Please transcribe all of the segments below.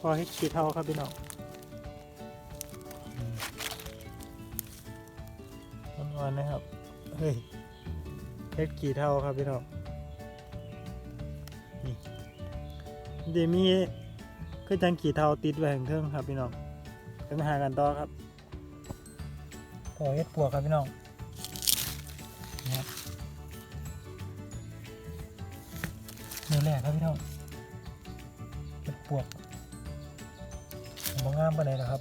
พอให้ขีดเท่าครับพี่น้องอ่อนๆนะครับ เฮ้ยเฮ็ดกี่เท่าครับพี่น้องนี่เดมีก็จังกี่เท่าติดไว้ข้างเทิงครับพี่น้องไปมาหากันต่อครับพอเฮ็ดปวกครับพี่น้องนี่ครับเนื้อแรกครับพี่น้องเฮ็ดปวก มองงามปานไหนนะครับ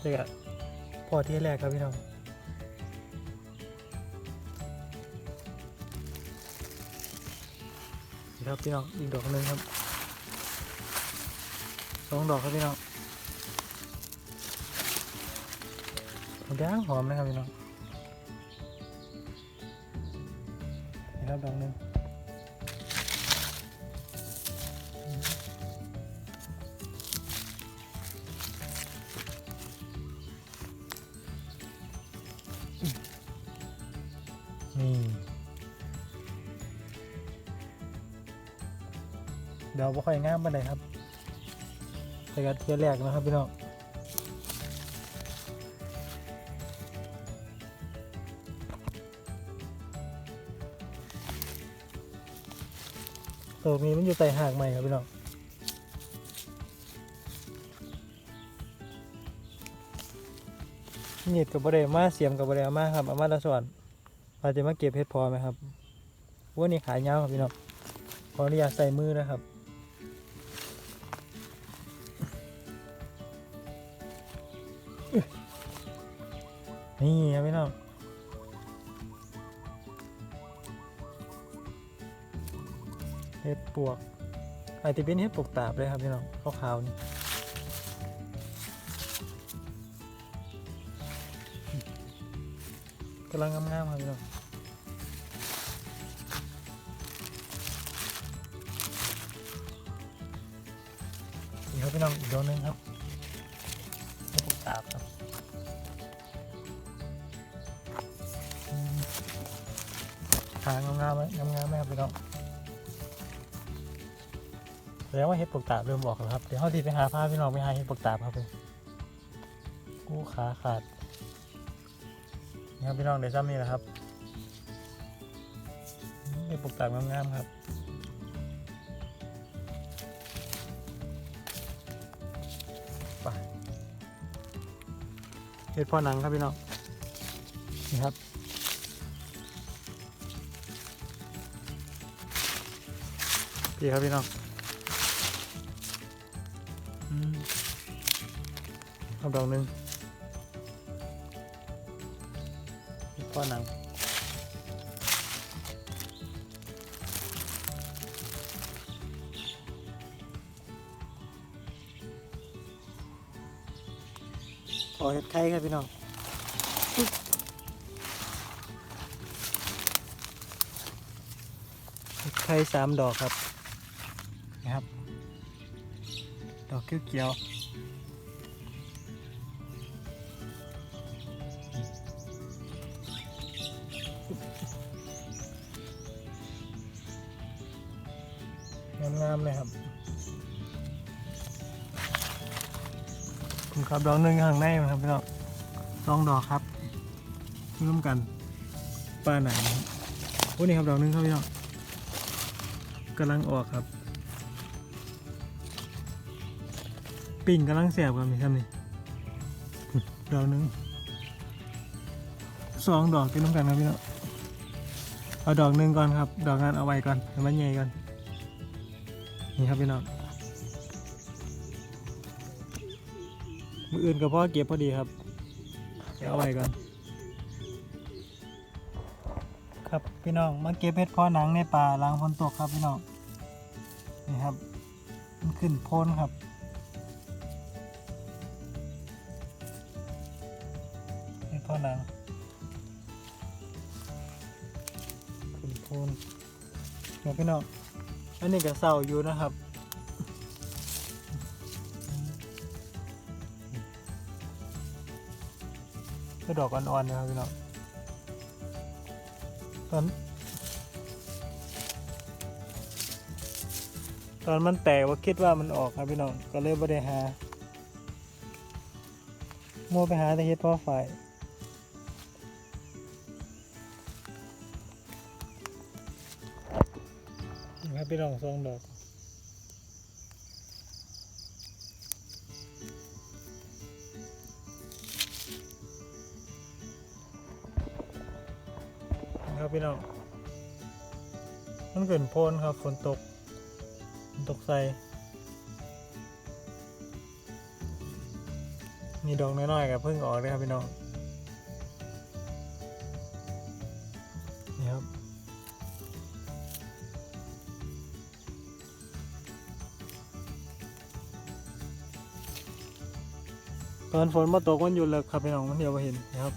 เด็กอะพอที่แรกครับพี่น้องนี่ครับพี่น้องอีกดอกหนึ่งครับสองดอกครับพี่น้องหอมแดงหอมนะครับพี่น้องนี่ครับดอกหนึ่ง นี่เดี๋ยวบ่ค่อยงามปานใดครับแต่ก็เทียแรกนะครับพี่น้องตัวนี้มันอยู่ใต้หากใหม่ครับพี่น้องหนีดกับบะเดมาเสียมกับบะเดมาครับอามาละส่วน อาจะมาเก็บเห็ดพอไหมครับว่านี่ขายยาครับพี่น้องขออนุญาตใส่มือนะครับนี่ครับพี่น้องเห็ดปวกอาจจะเป็นเห็ดปวกตาบเลยครับพี่น้องขาวๆนี่กำลังงามๆครับพี่น้อง ครับพี่น้องอีกดนึงครับให้ผมตาบครับอืมหางงามๆไหมงามๆไหมครับพี่น้องแสดงว่าเห็ดปวกตาบเริ่มออกแล้วครับเดี๋ยวเขาดีไปหาผ้าพี่น้องไปหาเห็ดปวกตาบครับผมกู้ขาขาดนี่ครับพี่น้องเดี๋ยวซ้ำนี่แหละครับเห็ดปวกตาบงามๆครับ เห็ดพ่อหนังครับพี่น้องนี่ครับพี่ครับพี่น้องอืมอดอกหนึ่งเห็ดพ่อหนัง อเห็ดไข่ครับพี่น้องเห็ดไข่สามดอกครับนะครับ ดอกเขียวๆงามๆเลยครับ ครับดอกหนึ่งข้างในครับพี่น้องสองดอกครับร่วมกันป้าไหนโอ้นี่ครับดอกหนึ่งครับพี่น้องกำลังออกครับ ปิ่งกำลังแสบครับนี่ครับนี่ดอกหนึ่งสองดอกที่ร่วมกันครับพี่น้องเอาดอกหนึ่งก่อนครับ ดอกงานเอาไว้ก่อนให้มันใหญ่ก่อนนี่ครับพี่น้อง มืออื่นกับพ่อเก็บพอดีครับเดี๋ยวเอาไว้ก่อนครับพี่น้องมาเก็บเห็ดเพอหนังในป่าหลังฝนตกครับพี่น้องนี่ครับมันขึ้นโพนครับเห็ดเพอหนังขึ้นโพนเดี๋ยวพี่น้องอันนี้ก็เศร้าอยู่นะครับ ก็ดอกอ่อนๆนะครับพี่น้องตอนตอนมันแตกว่าคิดว่ามันออกครับพี่น้องก็เลยไม่ได้หามัวไปหาแต่เฮ็ดพ่อไฟนี่ครับพี่น้องสองดอก พี่น้อง มันเกินโพนครับฝนตกตกใส่มีดอกน้อยๆกับเพิ่งออกเลยครับพี่น้อง นี่ครับ ตอนฝนมาตกมันอยู่เลยครับพี่น้องมันเดียวมาเห็นนะครับ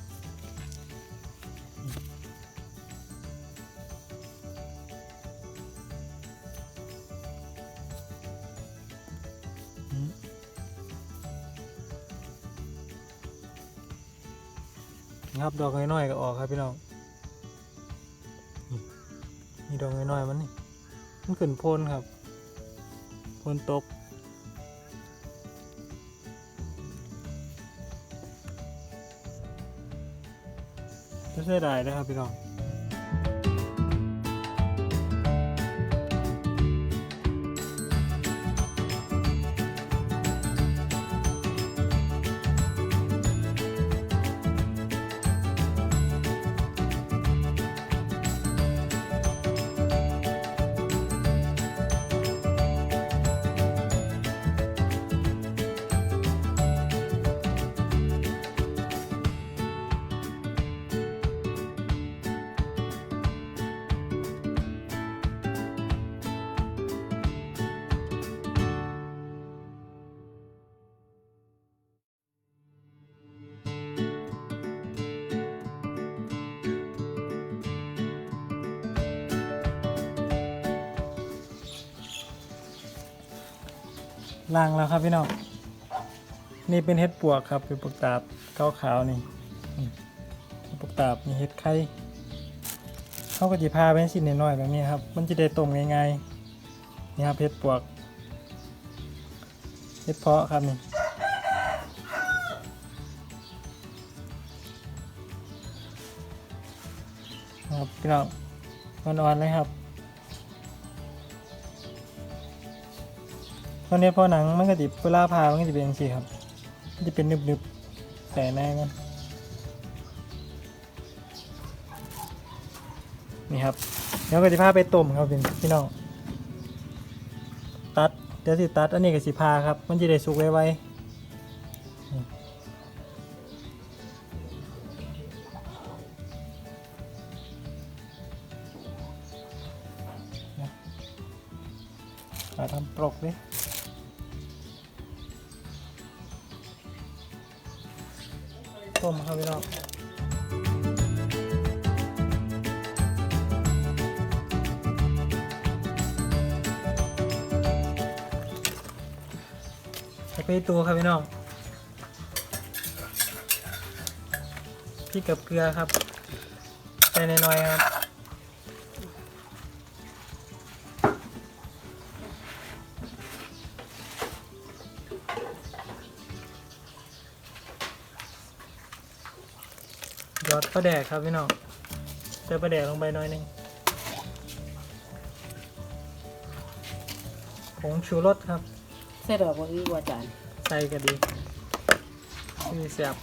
ครับ ดอกน้อยๆก็ออกครับพี่น้องนี่มีดอกน้อยๆมันนี่มันขึ้นโพนครับโพนตกจะเสียดายนะครับพี่น้อง ล่างแล้วครับพี่น้องนี่เป็นเห็ดปวกครับเป็นปวกตาบขาวๆนี่นี่ปวกตาบมีเห็ดไข่เขาก็จะพาไปชิ้นน้อยๆแบบนี้ครับ มันจะได้ต้มง่ายๆนี่ครับเห็ดปวกเห็ดเพาะครับนี่ครับพี่น้องอ่อนๆเลยครับ ตอนนี้พอหนังมันก็ดิเวลาพามันก็จะเป็นอย่างนี้ครับมันจะเป็นนึบๆแต่แน่กันนี่ครับเดี๋ยวก็จะพาไปต้มครับพี่น้องตัดเดี๋ยวสิตัดอันนี้ก็สิพาครับ มันจะได้สุกไวๆมาทำปลอกดิ ต้มครับพี่น้องจะไปตัวครับพี่น้องพริกกับเกลือครับใส่น้อยๆครับ ยอดปลาแดกครับพี่น้องเจอปลาแดกลงไปหน่อยหนึงผงชูรสครับ ใส่ดอกว่าอีว่าจานใส่ก็ดีคือเสียบ